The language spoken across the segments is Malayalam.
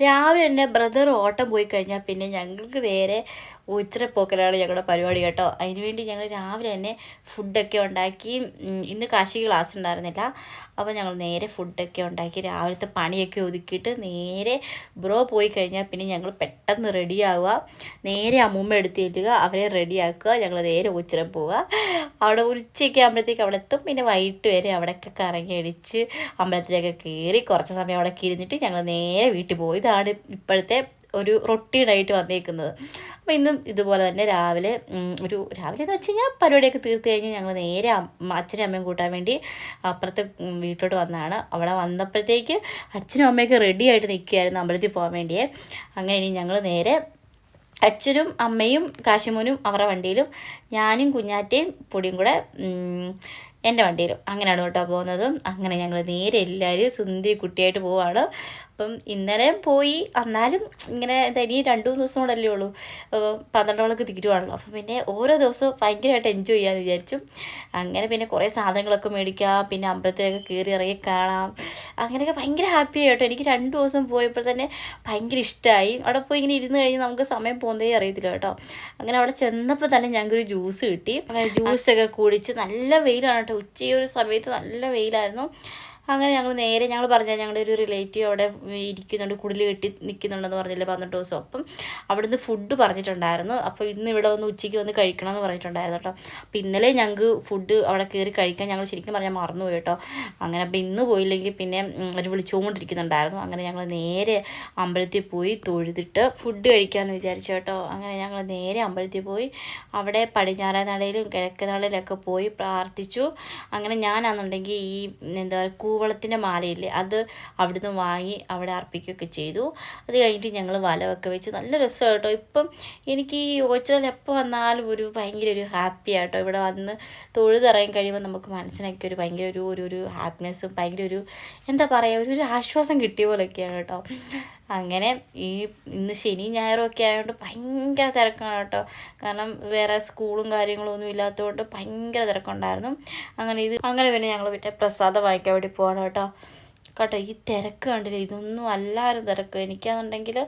രാവിലെ എന്റെ ബ്രദർ ഓട്ടം പോയി കഴിഞ്ഞാൽ പിന്നെ ഞങ്ങൾക്ക് നേരെ ഉച്ചരപ്പോക്കലാണ് ഞങ്ങളുടെ പരിപാടി കേട്ടോ. അതിനുവേണ്ടി ഞങ്ങൾ രാവിലെ തന്നെ ഫുഡൊക്കെ ഉണ്ടാക്കി. ഇന്ന് കാശി ക്ലാസ് ഉണ്ടായിരുന്നില്ല. അപ്പോൾ ഞങ്ങൾ നേരെ ഫുഡൊക്കെ ഉണ്ടാക്കി രാവിലത്തെ പണിയൊക്കെ ഒതുക്കിയിട്ട് നേരെ ബ്രോ പോയി കഴിഞ്ഞാൽ പിന്നെ ഞങ്ങൾ പെട്ടെന്ന് റെഡിയാവുക നേരെ അമ്മൂമ്മ എടുത്ത് അവരെ റെഡിയാക്കുക ഞങ്ങൾ നേരെ ഉച്ചര പോവുക. അവിടെ ഉച്ചയൊക്കെ ആകുമ്പോഴത്തേക്ക് അവിടെ എത്തും. പിന്നെ വൈകിട്ട് വരെ അവിടെയൊക്കെ കറങ്ങി അടിച്ച് അമ്പലത്തിലൊക്കെ കയറി കുറച്ച് സമയം അവിടെ ഇരുന്നിട്ട് ഞങ്ങൾ നേരെ വീട്ടിൽ പോയി ഇതാണ് ഇപ്പോഴത്തെ ഒരു റൊട്ടീനായിട്ട് വന്നേക്കുന്നത്. അപ്പോൾ ഇന്നും ഇതുപോലെ തന്നെ രാവിലെ ഒരു രാവിലെ എന്ന് വെച്ച് കഴിഞ്ഞാൽ പരിപാടിയൊക്കെ തീർത്ത് കഴിഞ്ഞ് ഞങ്ങൾ നേരെ അച്ഛനും അമ്മയും കൂട്ടാൻ വേണ്ടി അപ്പുറത്തെ വീട്ടിലോട്ട് വന്നതാണ് അവിടെ വന്നപ്പോഴത്തേക്ക് അച്ഛനും അമ്മയൊക്കെ റെഡി ആയിട്ട് നിൽക്കുകയായിരുന്നു അമ്പലത്തിൽ പോകാൻ വേണ്ടിയേ. അങ്ങനെ ഇനി ഞങ്ങൾ നേരെ അച്ഛനും അമ്മയും കാശിമോനും അവരുടെ വണ്ടിയിലും ഞാനും കുഞ്ഞാറ്റയും പൊടിയും കൂടെ എന്റെ വണ്ടിയിലും. അങ്ങനെയാണ് കേട്ടോ പോകുന്നത്. അങ്ങനെ ഞങ്ങൾ നേരെ എല്ലാവരും സുന്ദരി കുട്ടിയായിട്ട് പോവാണ്. അപ്പം ഇന്നലെ പോയി എന്നാലും ഇങ്ങനെ ഇനി രണ്ട് മൂന്ന് ദിവസം കൂടെ അല്ലേ ഉള്ളൂ പന്ത്രണ്ടോളൊക്കെ തീരുവാണല്ലോ. അപ്പം പിന്നെ ഓരോ ദിവസവും ഭയങ്കരമായിട്ട് എൻജോയ് ചെയ്യാമെന്ന് വിചാരിച്ചു. അങ്ങനെ പിന്നെ കുറേ സാധനങ്ങളൊക്കെ മേടിക്കാം പിന്നെ അമ്പലത്തിലൊക്കെ കയറി ഇറങ്ങി കാണാം. അങ്ങനെയൊക്കെ ഭയങ്കര ഹാപ്പി കേട്ടോ. എനിക്ക് രണ്ട് ദിവസം പോയപ്പോൾ തന്നെ ഭയങ്കര ഇഷ്ടമായി അവിടെ പോയി ഇങ്ങനെ ഇരുന്ന് കഴിഞ്ഞ് നമുക്ക് സമയം പോകുന്നതേ അറിയത്തില്ല കേട്ടോ. അങ്ങനെ അവിടെ ചെന്നപ്പോൾ തന്നെ ഞങ്ങൾക്കൊരു ജ്യൂസ് കിട്ടി. ജ്യൂസൊക്കെ കുടിച്ച് നല്ല വെയിലാണ് കേട്ടോ. ഉച്ചയൊരു സമയത്ത് നല്ല വെയിലായിരുന്നു. അങ്ങനെ ഞങ്ങൾ നേരെ ഞങ്ങൾ പറഞ്ഞ ഞങ്ങളുടെ ഒരു റിലേറ്റീവ് അവിടെ ഇരിക്കുന്നുണ്ട് കുടിൽ കെട്ടി നിൽക്കുന്നുണ്ടെന്ന് പറഞ്ഞില്ലേ പന്ത്രണ്ട് ദിവസം. അപ്പം അവിടുന്ന് ഫുഡ് പറഞ്ഞിട്ടുണ്ടായിരുന്നു. അപ്പോൾ ഇന്ന് ഇവിടെ വന്ന് ഉച്ചയ്ക്ക് വന്ന് കഴിക്കണം എന്ന് പറഞ്ഞിട്ടുണ്ടായിരുന്നു കേട്ടോ. അപ്പോൾ ഇന്നലെ ഞങ്ങൾക്ക് ഫുഡ് അവിടെ കയറി കഴിക്കാൻ ഞങ്ങൾ ശരിക്കും പറഞ്ഞാൽ മറന്നുപോയി കേട്ടോ. അങ്ങനെ അപ്പോൾ ഇന്ന് പോയില്ലെങ്കിൽ പിന്നെ അവർ വിളിച്ചുകൊണ്ടിരിക്കുന്നുണ്ടായിരുന്നു അങ്ങനെ ഞങ്ങൾ നേരെ അമ്പലത്തിൽ പോയി തൊഴുതിട്ട് ഫുഡ് കഴിക്കാമെന്ന് വിചാരിച്ചു കേട്ടോ. അങ്ങനെ ഞങ്ങൾ നേരെ അമ്പലത്തിൽ പോയി അവിടെ പടിഞ്ഞാറ നടയിലും കിഴക്കേ നടയിലൊക്കെ പോയി പ്രാർത്ഥിച്ചു. അങ്ങനെ ഞാനാണെന്നുണ്ടെങ്കിൽ ഈ എന്താ പറയുക കൂവളത്തിന്റെ മാലയില്ലേ അത് അവിടുന്ന് വാങ്ങി അവിടെ അർപ്പിക്കുകയൊക്കെ ചെയ്തു. അത് കഴിഞ്ഞിട്ട് ഞങ്ങൾ വലമൊക്കെ വെച്ച് നല്ല രസമാണ് കേട്ടോ. ഇപ്പം എനിക്ക് ഈ ഓച്ചിറയിൽ എപ്പോൾ വന്നാലും ഒരു ഭയങ്കര ഒരു ഹാപ്പി ആട്ടോ ഇവിടെ വന്ന് തൊഴുതിറങ്ങി കഴിയുമ്പോൾ നമുക്ക് മനസ്സിനൊക്കെ ഒരു ഭയങ്കര ഒരു ഒരു ഹാപ്പിനെസ്സും ഭയങ്കര ഒരു എന്താ പറയുക ഒരു ഒരു ആശ്വാസം കിട്ടിയ പോലെയൊക്കെയാണ് കേട്ടോ. അങ്ങനെ ഈ ഇന്ന് ശനി ഞായറും ഒക്കെ ആയതുകൊണ്ട് ഭയങ്കര തിരക്കാണ് കേട്ടോ. കാരണം വേറെ സ്കൂളും കാര്യങ്ങളും ഒന്നും ഇല്ലാത്തതുകൊണ്ട് ഭയങ്കര തിരക്കുണ്ടായിരുന്നു. അങ്ങനെ ഇത് അങ്ങനെ പിന്നെ ഞങ്ങൾ വിട്ട പ്രസാദം വാങ്ങിക്കാൻ വേണ്ടി പോകണം കേട്ടോ. കേട്ടോ ഈ തിരക്ക് കണ്ടില്ല? ഇതൊന്നും അല്ലാതെ തിരക്ക്. എനിക്കാണെന്നുണ്ടെങ്കിൽ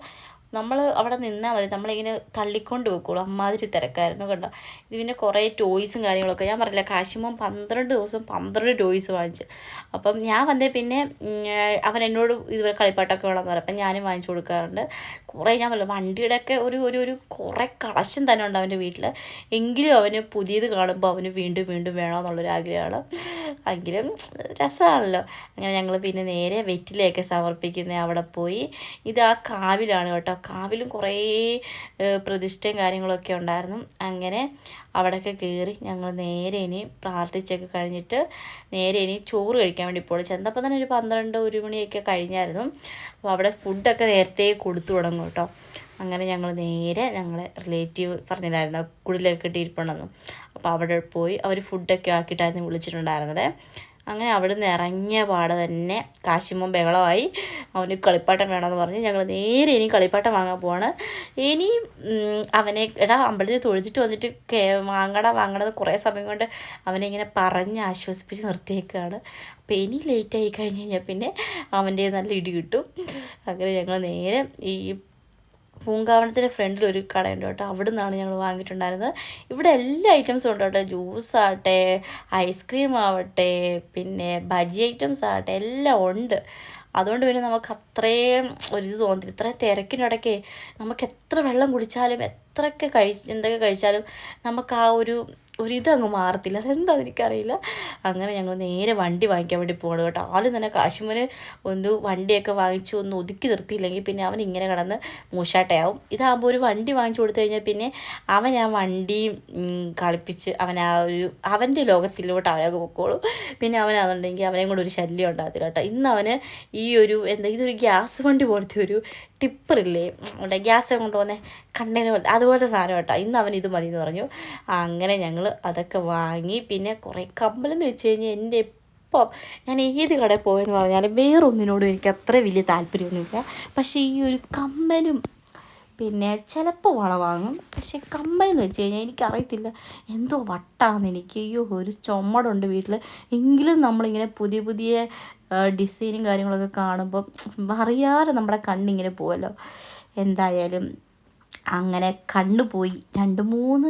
നമ്മൾ അവിടെ നിന്നാൽ മതി. നമ്മളിങ്ങനെ തള്ളിക്കൊണ്ട് വെക്കുള്ളൂ. അമ്മാതിരി തിരക്കായിരുന്നു കണ്ടോ. പിന്നെ കുറേ ടോയ്സും കാര്യങ്ങളൊക്കെ. ഞാൻ പറഞ്ഞില്ല കാശിമോൻ പന്ത്രണ്ട് ദിവസം പന്ത്രണ്ട് ടോയ്സ് വാങ്ങിച്ച്. അപ്പം ഞാൻ വന്നേ പിന്നെ അവൻ എന്നോട് ഇതുവരെ കളിപ്പാട്ടൊക്കെ വേണമെന്ന് പറയും അപ്പം ഞാനും വാങ്ങിച്ചു കൊടുക്കാറുണ്ട്. കുറേ ഞാൻ പറഞ്ഞില്ല വണ്ടിയുടെയൊക്കെ ഒരു ഒരു ഒരു കുറേ കളക്ഷൻ തന്നെ ഉണ്ട് അവന്റെ വീട്ടിൽ. എങ്കിലും അവന് പുതിയത് കാണുമ്പോൾ അവന് വീണ്ടും വീണ്ടും വേണമെന്നുള്ളൊരു ആഗ്രഹമാണ്. എങ്കിലും രസമാണല്ലോ. അങ്ങനെ ഞങ്ങൾ പിന്നെ നേരെ വെറ്റിലയൊക്കെ സമർപ്പിക്കുന്ന അവിടെ പോയി. ഇത് ആ കാവിലാണ് കേട്ടോ. കാവിലും കുറേ പ്രതിഷ്ഠയും കാര്യങ്ങളൊക്കെ ഉണ്ടായിരുന്നു. അങ്ങനെ അവിടെയൊക്കെ കയറി ഞങ്ങൾ നേരെ ഇനി പ്രാർത്ഥിച്ചൊക്കെ കഴിഞ്ഞിട്ട് നേരെ ഇനി ചോറ് കഴിക്കാൻ വേണ്ടി പോയി ചെന്നപ്പോൾ തന്നെ ഒരു പന്ത്രണ്ട് ഒരു മണിയൊക്കെ കഴിഞ്ഞായിരുന്നു. അപ്പോൾ അവിടെ ഫുഡൊക്കെ നേരത്തെ കൊടുത്തു തുടങ്ങും കേട്ടോ. അങ്ങനെ ഞങ്ങൾ നേരെ ഞങ്ങളെ റിലേറ്റീവ് പറഞ്ഞില്ലായിരുന്നു? കുടിലൊക്കെ ഇട്ടിരിപ്പുണ്ടെന്ന് അപ്പോൾ അവിടെ പോയി അവർ ഫുഡൊക്കെ ആക്കിയിട്ടായിരുന്നു വിളിച്ചിട്ടുണ്ടായിരുന്നത്. അങ്ങനെ അവിടെ നിന്ന് ഇറങ്ങിയ പാടെ തന്നെ കാശിമും ബഹളമായി. അവന് കളിപ്പാട്ടം വേണമെന്ന് പറഞ്ഞ്. ഞങ്ങൾ നേരെ ഇനി കളിപ്പാട്ടം വാങ്ങാൻ പോവാണ്. ഇനി അവനെ എടാ അമ്പലത്തിൽ തൊഴുതിട്ട് വന്നിട്ട് കേ വാങ്ങണത് വാങ്ങടാന്ന് കുറേ സമയം കൊണ്ട് അവനെ ഇങ്ങനെ പറഞ്ഞ് ആശ്വസിപ്പിച്ച് നിർത്തിയേക്കാണ്. അപ്പോൾ ഇനി ലേറ്റായി കഴിഞ്ഞ് കഴിഞ്ഞാൽ പിന്നെ അവന്റെ നല്ല ഇടി കിട്ടും. അങ്ങനെ ഞങ്ങൾ നേരെ ഈ പൂങ്കാവനത്തിന്റെ ഫ്രണ്ടിൽ ഒരു കടയുണ്ട് കേട്ടോ. അവിടെ നിന്നാണ് ഞങ്ങൾ വാങ്ങിയിട്ടുണ്ടായിരുന്നത്. ഇവിടെ എല്ലാ ഐറ്റംസും ഉണ്ട് കേട്ടോ. ജ്യൂസ് ആവട്ടെ ഐസ്ക്രീം ആവട്ടെ പിന്നെ ബജി ഐറ്റംസ് ആവട്ടെ എല്ലാം ഉണ്ട്. അതുകൊണ്ട് പിന്നെ നമുക്ക് അത്രയും ഒരിത് തോന്നില്ല ഇത്രയും തിരക്കിനിടയ്ക്ക് നമുക്ക് എത്ര വെള്ളം കുടിച്ചാലും എത്രയൊക്കെ കഴിച്ച് എന്തൊക്കെ കഴിച്ചാലും നമുക്ക് ആ ഒരു ഒരിത് അങ്ങ് മാറത്തില്ല. അതെന്താ എനിക്കറിയില്ല. അങ്ങനെ ഞങ്ങൾ നേരെ വണ്ടി വാങ്ങിക്കാൻ വേണ്ടി പോകണം കേട്ടോ. ആദ്യം തന്നെ കാശ്മീര് ഒന്ന് വണ്ടിയൊക്കെ വാങ്ങിച്ചു ഒന്ന് ഒതുക്കി നിർത്തിയില്ലെങ്കിൽ പിന്നെ അവൻ ഇങ്ങനെ കിടന്ന് മൂശാട്ടയാവും. ഇതാകുമ്പോൾ ഒരു വണ്ടി വാങ്ങിച്ചു കൊടുത്തു കഴിഞ്ഞാൽ പിന്നെ അവൻ ആ വണ്ടി കളിപ്പിച്ച് അവൻ ആ ഒരു അവന്റെ ലോകത്തിലോട്ട് അവനൊക്കെ പൊക്കോളും. പിന്നെ അവനാണെന്നുണ്ടെങ്കിൽ അവനെയും കൂടെ ഒരു ശല്യം ഉണ്ടാകത്തില്ല കേട്ടോ. ഇന്ന് അവന് ഒരു എന്താ ഇതൊരു ഗ്യാസ് വണ്ടി പോലത്തെ ഒരു ടിപ്പറില്ലേ? അവിടെ ഗ്യാസ് കൊണ്ടുപോകുന്ന കണ്ടെയ്നർ പോലെ അതുപോലത്തെ സാധനം കേട്ടോ. ഇന്ന് അവൻ ഇത് മതി എന്ന് പറഞ്ഞു. അങ്ങനെ ഞങ്ങൾ അതൊക്കെ വാങ്ങി പിന്നെ കുറേ കമ്പലെന്ന് വെച്ച് കഴിഞ്ഞാൽ എന്റെ ഇപ്പം ഞാൻ ഏത് കടയിൽ പോയെന്ന് പറഞ്ഞാലും വേറൊന്നിനോടും എനിക്ക് അത്ര വലിയ താല്പര്യമൊന്നുമില്ല. പക്ഷേ ഈ ഒരു കമ്മലും പിന്നെ ചിലപ്പോൾ വള വാങ്ങും. പക്ഷെ കമ്മലെന്ന് വെച്ച് കഴിഞ്ഞാൽ എനിക്കറിയത്തില്ല. എന്തോ വട്ടാന്ന് എനിക്ക്. അയ്യോ ഒരു ചുമടുണ്ട് വീട്ടിൽ എങ്കിലും നമ്മളിങ്ങനെ പുതിയ പുതിയ ഡിസൈനും കാര്യങ്ങളൊക്കെ കാണുമ്പോൾ അറിയാതെ നമ്മുടെ കണ്ണിങ്ങനെ പോവല്ലോ. എന്തായാലും അങ്ങനെ കണ്ണു പോയി. രണ്ട് മൂന്ന്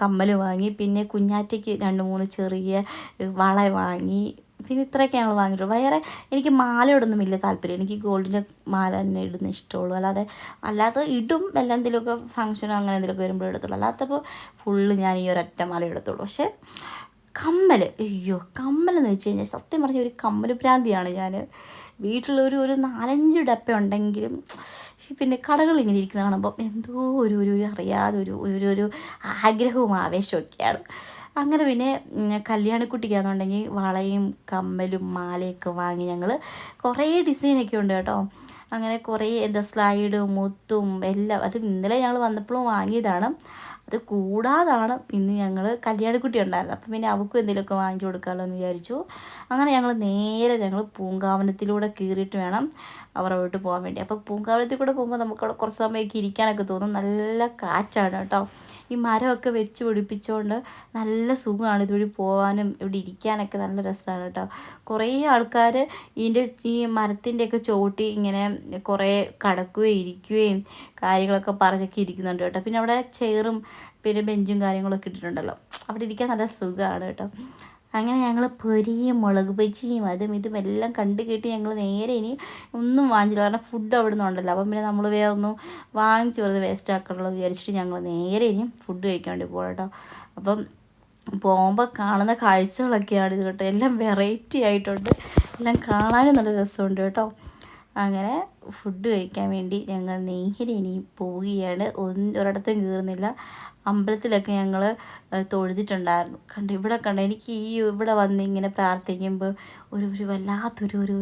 കമ്മൽ വാങ്ങി. പിന്നെ കുഞ്ഞാറ്റയ്ക്ക് രണ്ട് മൂന്ന് ചെറിയ വള വാങ്ങി. പിന്നെ ഇത്രയൊക്കെ ഞങ്ങൾ വാങ്ങിയിട്ടുള്ളൂ. വേറെ എനിക്ക് മാലയോടൊന്നും വലിയ താല്പര്യം. എനിക്ക് ഗോൾഡിന്റെ മാല തന്നെ ഇടുന്ന ഇഷ്ടമുള്ളൂ. അല്ലാതെ അല്ലാതെ ഇടും. വല്ല എന്തെങ്കിലുമൊക്കെ ഫംഗ്ഷനോ അങ്ങനെ എന്തെങ്കിലുമൊക്കെ വരുമ്പോഴേ എടുത്തുള്ളൂ അല്ലാത്തപ്പോൾ ഫുള്ള് ഞാൻ ഈ ഒരൊറ്റ മാല എടുത്തുള്ളൂ പക്ഷേ കമ്മൽ അയ്യോ കമ്മലെന്ന് വെച്ച് കഴിഞ്ഞാൽ സത്യം പറഞ്ഞ ഒരു കമ്മൽ ഭ്രാന്തിയാണ് ഞാൻ. വീട്ടിലൊരു ഒരു നാലഞ്ച് ഡപ്പ ഉണ്ടെങ്കിലും പിന്നെ കടകളിൽ ഇങ്ങനെ ഇരിക്കുന്ന കാണുമ്പോൾ എന്തോ ഒരു ഒരു അറിയാതെ ഒരു ഒരു ഒരു ആഗ്രഹവും ആവേശമൊക്കെയാണ് അങ്ങനെ പിന്നെ കല്യാണക്കുട്ടിക്കാണെന്നുണ്ടെങ്കിൽ വളയും കമ്മലും മാലയൊക്കെ വാങ്ങി ഞങ്ങൾ കുറേ ഡിസൈനൊക്കെ ഉണ്ട് കേട്ടോ. അങ്ങനെ കുറേ എന്താ സ്ലൈഡും മുത്തും എല്ലാം. അത് ഇന്നലെ ഞങ്ങൾ വന്നപ്പോഴും വാങ്ങിയതാണ്. അത് കൂടാതാണ്. ഇന്ന് ഞങ്ങൾ കല്യാണക്കുട്ടി ഉണ്ടായിരുന്നത് അപ്പം പിന്നെ അവൾക്കും എന്തെങ്കിലുമൊക്കെ വാങ്ങിച്ചു കൊടുക്കാമല്ലോ എന്ന് വിചാരിച്ചു. അങ്ങനെ ഞങ്ങൾ നേരെ ഞങ്ങൾ പൂങ്കാവനത്തിലൂടെ കീറിയിട്ട് വേണം അവരുടെ വീട്ടിൽ പോകാൻ വേണ്ടി. അപ്പോൾ പൂങ്കാവനത്തിൽ കൂടെ പോകുമ്പോൾ നമുക്ക് അവിടെ കുറച്ച് സമയമൊക്കെ ഇരിക്കാനൊക്കെ തോന്നും. നല്ല കാറ്റാണ് കേട്ടോ. ഈ മരമൊക്കെ വെച്ച് പിടിപ്പിച്ചുകൊണ്ട് നല്ല സുഖമാണ് ഇതുവഴി പോകാനും ഇവിടെ ഇരിക്കാനൊക്കെ നല്ല രസമാണ് കേട്ടോ. കുറേ ആൾക്കാർ ഇതിന്റെ ഈ മരത്തിന്റെയൊക്കെ ചോട്ടി ഇങ്ങനെ കുറേ കടക്കുകയും ഇരിക്കുകയും കാര്യങ്ങളൊക്കെ പറഞ്ഞൊക്കെ ഇരിക്കുന്നുണ്ട് കേട്ടോ. പിന്നെ അവിടെ ചെയറും പിന്നെ ബെഞ്ചും കാര്യങ്ങളൊക്കെ ഇട്ടിട്ടുണ്ടല്ലോ. അവിടെ ഇരിക്കാൻ നല്ല സുഖമാണ് കേട്ടോ. അങ്ങനെ ഞങ്ങൾ പൊരിയും മുളക് ബജിയും അതും ഇതും എല്ലാം കണ്ടു കേട്ട് ഞങ്ങൾ നേരെ ഇനി ഒന്നും വാങ്ങിച്ചില്ല. കാരണം ഫുഡ് അവിടെ നിന്നുണ്ടല്ലോ അപ്പം പിന്നെ നമ്മൾ വേറെ ഒന്നും വാങ്ങിച്ചു വെറുതെ വേസ്റ്റ് ആക്കണമല്ലോ വിചാരിച്ചിട്ട് ഞങ്ങൾ നേരെ ഇനി ഫുഡ് കഴിക്കാൻ വേണ്ടി പോകാം കേട്ടോ അപ്പം പോകുമ്പോൾ കാണുന്ന കാഴ്ചകളൊക്കെയാണ് ഇത് കേട്ടോ. എല്ലാം വെറൈറ്റി ആയിട്ടുണ്ട്. എല്ലാം കാണാനും നല്ല രസമുണ്ട് കേട്ടോ. അങ്ങനെ ഫുഡ് കഴിക്കാൻ വേണ്ടി ഞങ്ങൾ നേരെ ഇനി പോവുകയാണ്. ഒന്ന് ഒരിടത്തും കയറുന്നില്ല അമ്പലത്തിലൊക്കെ ഞങ്ങൾ തൊഴുതിട്ടുണ്ടായിരുന്നു. കണ്ട് ഇവിടെ കണ്ട് എനിക്ക് ഈ ഇവിടെ വന്ന് ഇങ്ങനെ പ്രാർത്ഥിക്കുമ്പോൾ ഒരു ഒരു വല്ലാത്തൊരു ഒരു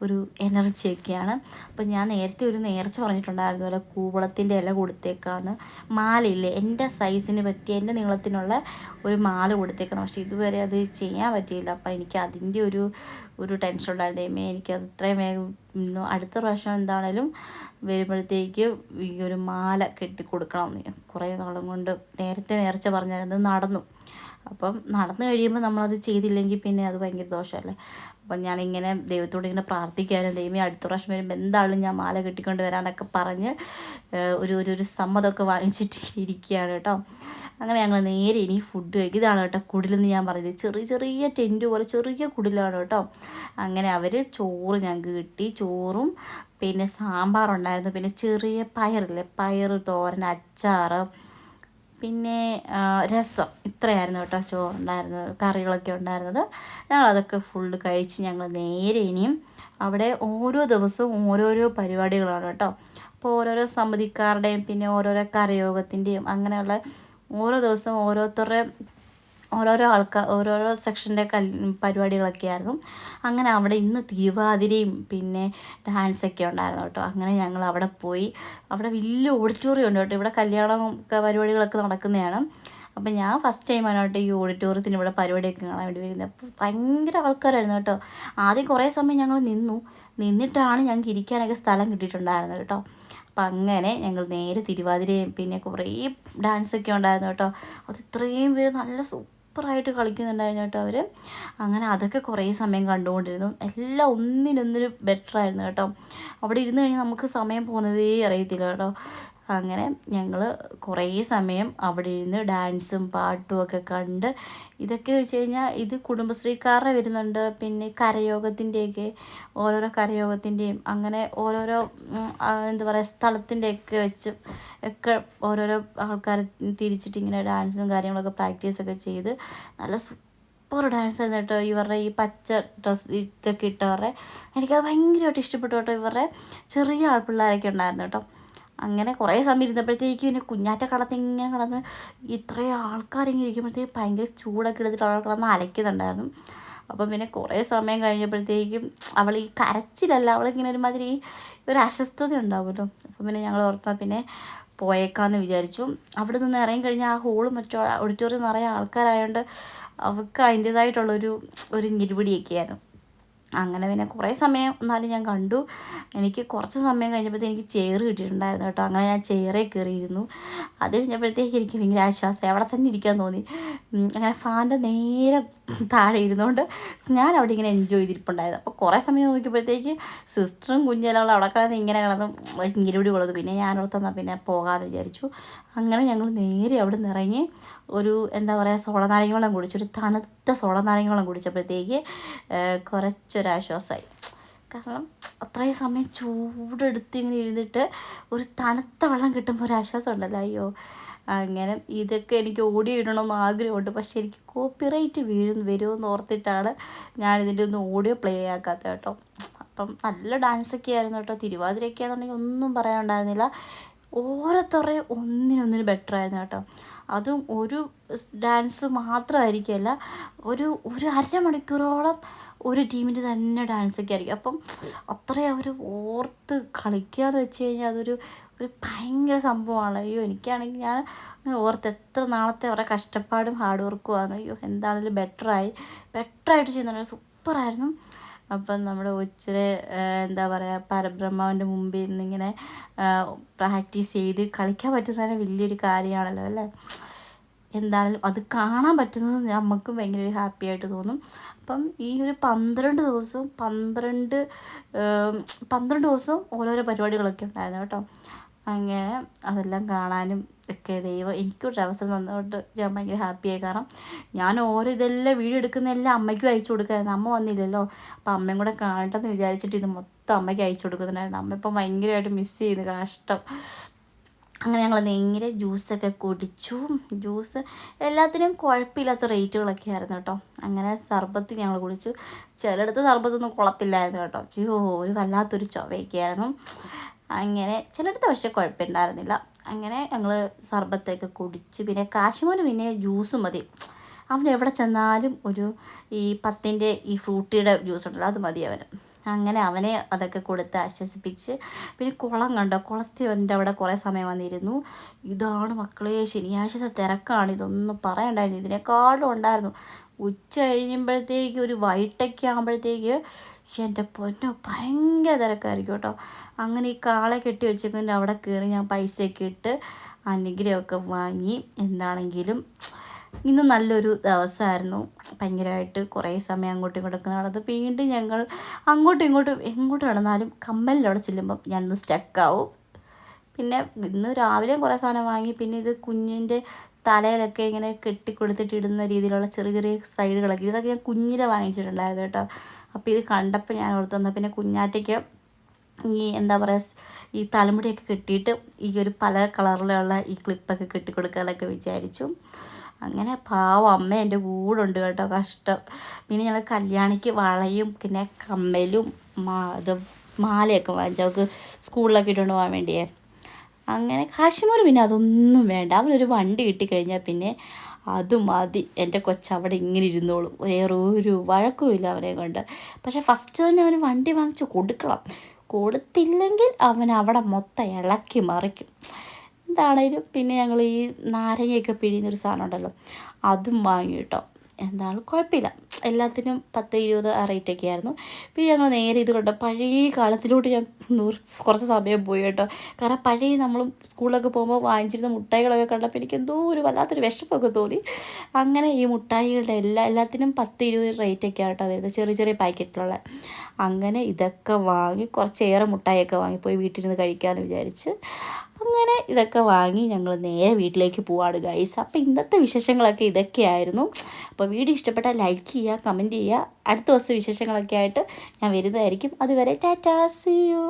ഒരു എനർജിയൊക്കെയാണ് അപ്പോൾ ഞാൻ നേരത്തെ ഒരു നേർച്ച പറഞ്ഞിട്ടുണ്ടായിരുന്നു പോലെ കൂവളത്തിന്റെ ഇല കൊടുത്തേക്കാന്ന്. മാലയില്ലേ എന്റെ സൈസിന് പറ്റിയ എന്റെ നീളത്തിനുള്ള ഒരു മാല കൊടുത്തേക്കാന്ന്. പക്ഷേ ഇതുവരെ അത് ചെയ്യാൻ പറ്റിയില്ല. അപ്പം എനിക്ക് അതിന്റെ ഒരു ഒരു ടെൻഷൻ ഉണ്ടായിരുന്നു. എനിക്ക് എനിക്കത് ഇത്രയും വേഗം അടുത്ത പ്രാവശ്യം എന്താണേലും വരുമ്പോഴത്തേക്ക് ഈ ഒരു മാല കെട്ടി കൊടുക്കണം കുറേ നാളും കൊണ്ട് നേരത്തെ നേർച്ച പറഞ്ഞത് നടന്നു. അപ്പം നടന്നു കഴിയുമ്പോൾ നമ്മളത് ചെയ്തില്ലെങ്കിൽ പിന്നെ അത് ഭയങ്കര ദോഷമല്ലേ? അപ്പം ഞാനിങ്ങനെ ദൈവത്തോട് ഇങ്ങനെ പ്രാർത്ഥിക്കാനും ദൈവമേ അടുത്ത പ്രാവശ്യം വരുമ്പോൾ എന്തായാലും ഞാൻ മാല കെട്ടിക്കൊണ്ട് വരാമെന്നൊക്കെ പറഞ്ഞ് ഒരു ഒരു ഒരു സമ്മതമൊക്കെ വാങ്ങിച്ചിട്ട് ഇരിക്കുകയാണ് കേട്ടോ. അങ്ങനെ ഞങ്ങൾ നേരെ ഇനി ഫുഡ് ഇതാണ് കേട്ടോ കുടിലെന്ന് ഞാൻ പറഞ്ഞത് ചെറിയ ചെറിയ ടെന്റ് പോലെ ചെറിയ കുടിലാണ് കേട്ടോ. അങ്ങനെ അവർ ചോറ് ഞങ്ങൾക്ക് കിട്ടി. ചോറും പിന്നെ സാമ്പാറുണ്ടായിരുന്നു. പിന്നെ ചെറിയ പയറില്ലേ? പയർ തോരൻ അച്ചാർ പിന്നെ രസം. ഇത്രയായിരുന്നു കേട്ടോ ചോറുണ്ടായിരുന്നത് കറികളൊക്കെ ഉണ്ടായിരുന്നത്. ഞങ്ങളതൊക്കെ ഫുള്ള് കഴിച്ച് ഞങ്ങൾ നേരെ ഇനിയും അവിടെ ഓരോ ദിവസവും ഓരോരോ പരിപാടികളാണ് കേട്ടോ. അപ്പോൾ ഓരോരോ സമിതിക്കാരുടെയും പിന്നെ ഓരോരോ കരയോഗത്തിന്റെയും അങ്ങനെയുള്ള ഓരോ ദിവസവും ഓരോരുത്തരുടെ ഓരോരോ ആൾക്കാർ ഓരോരോ സെക്ഷന്റെ കൽ പരിപാടികളൊക്കെ ആയിരുന്നു അങ്ങനെ അവിടെ ഇന്ന് തിരുവാതിരയും പിന്നെ ഡാൻസൊക്കെ ഉണ്ടായിരുന്നു കേട്ടോ. അങ്ങനെ ഞങ്ങൾ അവിടെ പോയി. അവിടെ വലിയ ഓഡിറ്റോറിയം ഉണ്ട് കേട്ടോ. ഇവിടെ കല്യാണം പരിപാടികളൊക്കെ നടക്കുന്നതാണ്. അപ്പം ഞാൻ ഫസ്റ്റ് ടൈമാണ് കേട്ടോ ഈ ഓഡിറ്റോറിയത്തിന് ഇവിടെ പരിപാടിയൊക്കെ കാണാൻ വേണ്ടി വരുന്നത്. അപ്പോൾ ഭയങ്കര ആൾക്കാരായിരുന്നു കേട്ടോ. ആദ്യം കുറേ സമയം ഞങ്ങൾ നിന്നു. നിന്നിട്ടാണ് ഞങ്ങൾക്ക് ഇരിക്കാനൊക്കെ സ്ഥലം കിട്ടിയിട്ടുണ്ടായിരുന്നത് കേട്ടോ. അപ്പം അങ്ങനെ ഞങ്ങൾ നേരെ തിരുവാതിരയും പിന്നെ കുറേ ഡാൻസൊക്കെ ഉണ്ടായിരുന്നു കേട്ടോ. അത് ഇത്രയും പേര് നല്ല സൂപ്പറായിട്ട് കളിക്കുന്നുണ്ടായിരുന്നു കേട്ടോ അവർ അങ്ങനെ അതൊക്കെ കുറേ സമയം കണ്ടുകൊണ്ടിരുന്നു. എല്ലാം ഒന്നിനൊന്നിന് ബെറ്ററായിരുന്നു കേട്ടോ. അവിടെ ഇരുന്ന് കഴിഞ്ഞാൽ നമുക്ക് സമയം പോകുന്നതേ അറിയത്തില്ല കേട്ടോ. അങ്ങനെ ഞങ്ങൾ കുറേ സമയം അവിടെ ഇരുന്ന് ഡാൻസും പാട്ടും ഒക്കെ കണ്ട് ഇതൊക്കെ വെച്ച് കഴിഞ്ഞാൽ ഇത് കുടുംബശ്രീക്കാരുടെ വരുന്നുണ്ട്. പിന്നെ കരയോഗത്തിന്റെയൊക്കെ ഓരോരോ കരയോഗത്തിന്റെയും അങ്ങനെ ഓരോരോ എന്താ പറയുക സ്ഥലത്തിന്റെയൊക്കെ വെച്ച് ഒക്കെ ഓരോരോ ആൾക്കാരെ തിരിച്ചിട്ട് ഇങ്ങനെ ഡാൻസും കാര്യങ്ങളൊക്കെ പ്രാക്ടീസൊക്കെ ചെയ്ത് നല്ല സൂപ്പർ ഡാൻസ് ആയിരുന്നു കേട്ടോ ഇവരുടെ ഈ പച്ച ഡ്രസ് ഇതൊക്കെ ഇട്ടവരുടെ. എനിക്കത് ഭയങ്കരമായിട്ട് ഇഷ്ടപ്പെട്ടു കേട്ടോ ഇവരുടെ ചെറിയ ആൾപ്പിള്ളേരൊക്കെ ഉണ്ടായിരുന്നു കേട്ടോ. അങ്ങനെ കുറേ സമയം ഇരുന്നപ്പോഴത്തേക്ക് പിന്നെ കുഞ്ഞാറ്റ കളത്ത് ഇങ്ങനെ കിടന്ന് ഇത്രയും ആൾക്കാരിങ്ങനെ ഇരിക്കുമ്പോഴത്തേക്ക് ഭയങ്കര ചൂടൊക്കെ എടുത്തിട്ട് അവൾ കിടന്ന് അലയ്ക്കുന്നുണ്ടായിരുന്നു. അപ്പം പിന്നെ കുറേ സമയം കഴിഞ്ഞപ്പോഴത്തേക്കും അവൾ ഈ കരച്ചിലല്ല അവളിങ്ങനെ ഒരുമാതിരി ഒരു അസ്വസ്ഥത ഉണ്ടാവുമല്ലോ. അപ്പം പിന്നെ ഞങ്ങൾ ഓർത്താൽ പിന്നെ പോയേക്കാന്ന് വിചാരിച്ചു. അവിടെ നിന്ന് ഇറങ്ങി കഴിഞ്ഞാൽ ആ ഹോളും മറ്റോ ഓഡിറ്റോറിയം നിറയെ ആൾക്കാരായതുകൊണ്ട് അവൾക്ക് അതിന്റേതായിട്ടുള്ളൊരു ഒരു ഞെരുപിടിയൊക്കെയായിരുന്നു അങ്ങനെ പിന്നെ കുറേ സമയം എന്നാലും ഞാൻ കണ്ടു. എനിക്ക് കുറച്ച് സമയം കഴിഞ്ഞപ്പോഴത്തേക്ക് എനിക്ക് ചെയർ കിട്ടിയിട്ടുണ്ടായിരുന്നു കേട്ടോ. അങ്ങനെ ഞാൻ ചെയറേ കയറിയിരുന്നു. അത് കഴിഞ്ഞപ്പോഴത്തേക്ക് എനിക്ക് ഭയങ്കര ആശ്വാസം. എവിടെ തന്നെ ഇരിക്കാൻ തോന്നി. അങ്ങനെ ഫാന്റെ നേരെ താഴെ ഇരുന്നുകൊണ്ട് ഞാൻ അവിടെ ഇങ്ങനെ എൻജോയ് ചെയ്തിരിപ്പുണ്ടായിരുന്നു. അപ്പോൾ കുറേ സമയം നോക്കിയപ്പോഴത്തേക്ക് സിസ്റ്ററും കുഞ്ഞെല്ലാം അവിടെ കിടന്ന് ഇങ്ങനെ കിടന്ന് ഇങ്ങനെ കൊള്ളത് പിന്നെ അവിടെ തന്നാൽ പിന്നെ പോകാമെന്ന് വിചാരിച്ചു. അങ്ങനെ ഞങ്ങൾ നേരെ അവിടെ നിന്ന് ഇറങ്ങി ഒരു എന്താ പറയുക സോളനാരങ്ങ വെള്ളം കുടിച്ചു. ഒരു തണുത്ത സോളനാരങ്ങ വെള്ളം കുടിച്ചപ്പോഴത്തേക്ക് കുറച്ചൊരാശ്വാസമായി കാരണം അത്രയും സമയം ചൂടെടുത്ത് ഇങ്ങനെ ഇരുന്നിട്ട് ഒരു തണുത്ത വെള്ളം കിട്ടുമ്പോൾ ഒരു ആശ്വാസം ഉണ്ടല്ലോ അയ്യോ. അങ്ങനെ ഇതൊക്കെ എനിക്ക് ഓടി ഇടണമെന്ന് ആഗ്രഹമുണ്ട്. പക്ഷേ എനിക്ക് കോപ്പിറൈറ്റ് വീഴും വരുമെന്ന് ഓർത്തിട്ടാണ് ഞാനിതിന്റെ ഒന്ന് ഓഡിയോ പ്ലേ ആക്കാത്തത് കേട്ടോ. അപ്പം നല്ല ഡാൻസൊക്കെ ആയിരുന്നു കേട്ടോ. തിരുവാതിരയൊക്കെ ആണെന്നുണ്ടെങ്കിൽ ഒന്നും പറയാനുണ്ടായിരുന്നില്ല. ഓരോരുത്തരുടെയും ഒന്നിനൊന്നിന് ബെറ്റർ ആയിരുന്നു കേട്ടോ. അതും ഒരു ഡാൻസ് മാത്രമായിരിക്കില്ല ഒരു ഒരു അരമണിക്കൂറോളം ഒരു ടീമിന്റെ തന്നെ ഡാൻസൊക്കെ ആയിരിക്കും. അപ്പം അത്രയും അവർ ഓർത്ത് കളിക്കുക എന്ന് വെച്ച് കഴിഞ്ഞാൽ അതൊരു ഒരു ഭയങ്കര സംഭവമാണ്. അയ്യോ എനിക്കാണെങ്കിൽ ഞാൻ ഓർത്ത് എത്ര നാളത്തെ അവരുടെ കഷ്ടപ്പാടും ഹാർഡ് വർക്കും വർക്കുമാണ് അയ്യോ എന്താണെങ്കിലും ബെറ്ററായി ബെറ്ററായിട്ട് ചെയ്യുന്നുണ്ട്. സൂപ്പറായിരുന്നു അപ്പം നമ്മുടെ ഉച്ചരെ എന്താ പറയുക പരബ്രഹ്മാവിന്റെ മുമ്പിൽ നിന്നിങ്ങനെ പ്രാക്ടീസ് ചെയ്ത് കളിക്കാൻ തന്നെ വലിയൊരു കാര്യമാണല്ലോ അല്ലേ? എന്താണെങ്കിലും അത് കാണാൻ പറ്റുന്നത് നമുക്കും ഭയങ്കര ഒരു ഹാപ്പി ആയിട്ട് തോന്നും. അപ്പം ഈ ഒരു പന്ത്രണ്ട് ദിവസവും പന്ത്രണ്ട് പന്ത്രണ്ട് ദിവസവും ഓരോരോ പരിപാടികളൊക്കെ ഉണ്ടായിരുന്നു കേട്ടോ. അങ്ങനെ അതെല്ലാം കാണാനും ഒക്കെ ദൈവം എനിക്കൊരു അവസരം തന്നതുകൊണ്ട് ഞാൻ ഭയങ്കര ഹാപ്പിയായി കാരണം ഞാൻ ഓരോ ഇതെല്ലാം വീഡിയോ എടുക്കുന്ന എല്ലാം അമ്മയ്ക്കും അയച്ചു കൊടുക്കായിരുന്നു. അമ്മ വന്നില്ലല്ലോ. അപ്പം അമ്മയും കൂടെ കാണട്ടെന്ന് വിചാരിച്ചിട്ട് ഇത് മൊത്തം അമ്മയ്ക്ക് അയച്ചു കൊടുക്കുന്നുണ്ടായിരുന്നു. അമ്മ ഇപ്പം ഭയങ്കരമായിട്ട് മിസ് ചെയ്യുന്നു. കഷ്ടം. അങ്ങനെ ഞങ്ങൾ നേരെ ജ്യൂസൊക്കെ കുടിച്ചു. ജ്യൂസ് എല്ലാത്തിനും കുഴപ്പമില്ലാത്ത റേറ്റുകളൊക്കെ ആയിരുന്നു കേട്ടോ. അങ്ങനെ സർബത്ത് ഞങ്ങൾ കുടിച്ചു. ചിലയിടത്ത് സർബത്തൊന്നും കുളത്തില്ലായിരുന്നു കേട്ടോ. അയ്യോ ഒരു വല്ലാത്തൊരു ചൊവയൊക്കെ ആയിരുന്നു. അങ്ങനെ ചിലയിടത്ത് പക്ഷേ കുഴപ്പമുണ്ടായിരുന്നില്ല. അങ്ങനെ ഞങ്ങൾ സർബത്തൊക്കെ കുടിച്ച് പിന്നെ കാശ്മീർ പിന്നെ ജ്യൂസ് മതി. അവൻ എവിടെ ചെന്നാലും ഒരു ഈ പത്തിന്റെ ഈ ഫ്രൂട്ടിയുടെ ജ്യൂസ് ഉണ്ടല്ലോ അത് മതി അവന്. അങ്ങനെ അവനെ അതൊക്കെ കൊടുത്ത് ആശ്വസിപ്പിച്ച് പിന്നെ കുളം കണ്ടോ? കുളത്തിൽ എന്റെ അവിടെ കുറേ സമയം വന്നിരുന്നു. ഇതാണ് മക്കളെ ശനിയാഴ്ചത്തെ തിരക്കാണ് ഇതൊന്നും പറയണ്ടായിരുന്നു. ഇതിനേക്കാളും ഉണ്ടായിരുന്നു. ഉച്ച കഴിയുമ്പോഴത്തേക്ക് ഒരു വൈകിട്ടൊക്കെ ആകുമ്പോഴത്തേക്ക് എന്റെ പൊന്നോ ഭയങ്കര തിരക്കായിരിക്കും കേട്ടോ. അങ്ങനെ ഈ കാളെ കെട്ടി വെച്ചേക്കുന്നതിന്റെ അവിടെ കയറി ഞാൻ പൈസയൊക്കെ ഇട്ട് അനുഗ്രഹമൊക്കെ വാങ്ങി. എന്താണെങ്കിലും ഇന്ന് നല്ലൊരു ദിവസമായിരുന്നു. ഭയങ്കരമായിട്ട് കുറേ സമയം അങ്ങോട്ടും ഇങ്ങോട്ടൊക്കെ നടന്ന്. വീണ്ടും ഞങ്ങൾ അങ്ങോട്ടും ഇങ്ങോട്ടും എങ്ങോട്ട് നടന്നാലും കമ്മലിലവിടെ ചെല്ലുമ്പം ഞാനൊന്ന് സ്റ്റക്കാവും. പിന്നെ ഇന്ന് രാവിലെ കുറേ സാധനം വാങ്ങി. പിന്നെ ഇത് കുഞ്ഞിന്റെ തലയിലൊക്കെ ഇങ്ങനെ കെട്ടിക്കൊടുത്തിട്ട് ഇടുന്ന രീതിയിലുള്ള ചെറിയ ചെറിയ സൈഡുകളൊക്കെ. ഇതൊക്കെ ഞാൻ കുഞ്ഞിലെ വാങ്ങിച്ചിട്ടുണ്ടായിരുന്നു കേട്ടോ. അപ്പോൾ ഇത് കണ്ടപ്പോൾ ഞാൻ ഓർത്ത് തന്നെ പിന്നെ കുഞ്ഞാറ്റയ്ക്ക് ഈ എന്താ പറയുക ഈ തലമുടിയൊക്കെ കെട്ടിയിട്ട് ഈ ഒരു പല കളറിലുള്ള ഈ ക്ലിപ്പൊക്കെ കെട്ടിക്കൊടുക്കാനൊക്കെ വിചാരിച്ചു. അങ്ങനെ പാവം അമ്മ എന്റെ കൂടെ ഉണ്ട് കേട്ടോ കഷ്ടം. പിന്നെ ഞങ്ങൾ കല്യാണിക്ക് വളയും പിന്നെ കമ്മലും മാ ഇത് മാലയൊക്കെ വാങ്ങിച്ചു. അവൾക്ക് സ്കൂളിലൊക്കെ ഇട്ടുകൊണ്ട് പോകാൻ വേണ്ടിയേ. അങ്ങനെ കാശ്മീർ പിന്നെ അതൊന്നും വേണ്ട. അവനൊരു വണ്ടി കിട്ടിക്കഴിഞ്ഞാൽ പിന്നെ അത് മതി. എന്റെ കൊച്ചവിടെ ഇങ്ങനെ ഇരുന്നോളും. വേറെ ഒരു വഴക്കുമില്ല അവനെ കൊണ്ട്. പക്ഷേ ഫസ്റ്റ് തന്നെ അവന് വണ്ടി വാങ്ങിച്ച് കൊടുക്കണം. കൊടുത്തില്ലെങ്കിൽ അവൻ അവിടെ മൊത്തം ഇളക്കി മറിക്കും. എന്താണേലും പിന്നെ ഞങ്ങൾ ഈ നാരങ്ങയൊക്കെ പിഴിയുന്നൊരു സാധനം ഉണ്ടല്ലോ അതും വാങ്ങി കേട്ടോ എന്താണ് കുഴപ്പമില്ല. എല്ലാത്തിനും പത്ത് ഇരുപത് ആ റേറ്റൊക്കെ ആയിരുന്നു. പിന്നെ ഞങ്ങൾ നേരെ ഇത് കണ്ടോ. പഴയ കാലത്തിലോട്ട് ഞാൻ കുറച്ച് സമയം പോയി കേട്ടോ. കാരണം പഴയ നമ്മൾ സ്കൂളിലൊക്കെ പോകുമ്പോൾ വാങ്ങിച്ചിരുന്ന മുട്ടായികളൊക്കെ കണ്ടപ്പോൾ എനിക്ക് എന്തോ ഒരു വല്ലാത്തൊരു വിഷപ്പൊക്കെ തോന്നി. അങ്ങനെ ഈ മുട്ടായികളുടെ എല്ലാ എല്ലാത്തിനും പത്ത് ഇരുപത് റേറ്റൊക്കെ ആട്ടോ വരുന്നത്. ചെറിയ ചെറിയ പാക്കറ്റിലുള്ള. അങ്ങനെ ഇതൊക്കെ വാങ്ങി കുറച്ചേറെ മുട്ടായിയൊക്കെ വാങ്ങി പോയി വീട്ടിൽ നിന്ന് കഴിക്കാമെന്ന് വിചാരിച്ച് അങ്ങനെ ഇതൊക്കെ വാങ്ങി ഞങ്ങൾ നേരെ വീട്ടിലേക്ക് പോവാണ് ഗൈസ് അപ്പോൾ ഇന്നത്തെ വിശേഷങ്ങളൊക്കെ ഇതൊക്കെയായിരുന്നു. അപ്പോൾ വീഡിയോ ഇഷ്ടപ്പെട്ടാൽ ലൈക്ക് ചെയ്യുക കമന്റ് ചെയ്യുക. അടുത്ത ദിവസത്തെ വിശേഷങ്ങളൊക്കെ ആയിട്ട് ഞാൻ വരുന്നതായിരിക്കും. അതുവരെ ടാറ്റാ സി യു